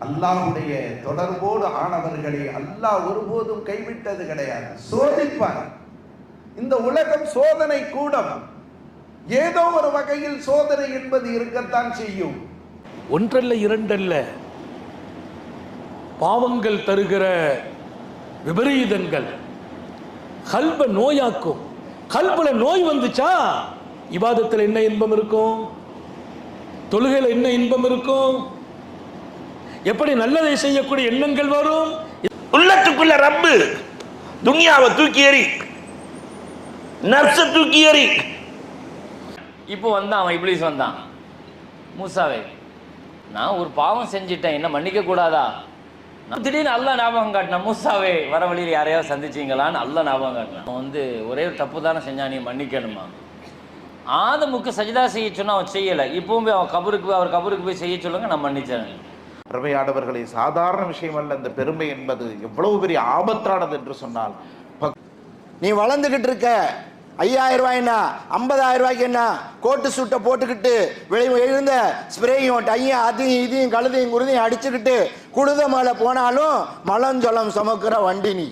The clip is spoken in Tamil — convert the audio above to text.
அல்லாஹுடைய தொடர்போடு ஆனவர்களை அல்லாஹ் ஒருபோதும் கைவிட்டது கிடையாது. சோதிப்பார். இந்த உலகம் சோதனை கூடம். ஏதோ ஒரு வகையில் சோதனை என்பது இருக்கத்தான் செய்யும். ஒன்றல்ல இரண்டல்ல. பாவங்கள் தருகிற விபரீதங்கள். கல்ப நோயாக்கும். கல்புல நோய் வந்துச்சா? இபாதத்தில் என்ன இன்பம் இருக்கும்? தொழுகையில் என்ன இன்பம் இருக்கும்? எப்படி நல்லதை செய்யக்கூடிய எண்ணங்கள் வரும்? உள்ளத்துக்குள்ள ரப்பு துனியாவை தூக்கி எறி நர்ஸை தூக்கி எறி. இப்போ வந்தான் அவன் இப்ளீஸ் வந்தான். மூசாவே நான் ஒரு பாவம் செஞ்சிட்டேன் என்ன மன்னிக்க கூடாதா? நான் திடீர்னு அல்ல ஞாபகம் காட்டினேன் மூசாவே வர வழியில் யாரையாவது சந்திச்சீங்களான்னு அல்ல ஞாபகம் காட்டினேன். அவன் வந்து ஒரே ஒரு தப்பு தானே செஞ்சான் நீ மன்னிக்கணுமா? ஆதமுக்கு சஜிதா செய்ய சொன்னா அவன் செய்யலை. இப்பவும் போய் அவன் கபருக்கு போய் அவர் கபருக்கு போய் செய்ய சொல்லுங்க நான் மன்னிச்சேன் பெருமையானவர்களை சாதாரண விஷயம் அல்ல இந்த பெருமை என்பது எவ்வளவு பெரிய ஆபத்தானது என்று சொன்னால் நீ வளர்ந்துகிட்டு இருக்க ஐயாயிரம் ரூபாய்னா ஐம்பதாயிரம் ரூபாய்க்கு என்ன கோட்டு சூட்டை போட்டுக்கிட்டு வெளியே எழுந்த ஸ்ப்ரேயும் டையும் அதையும் இதையும் கழுதையும் குருதையும் அடிச்சுக்கிட்டு குழுத மலை போனாலும் மலஞ்சொலம் சுமக்கிற வண்டி நீ.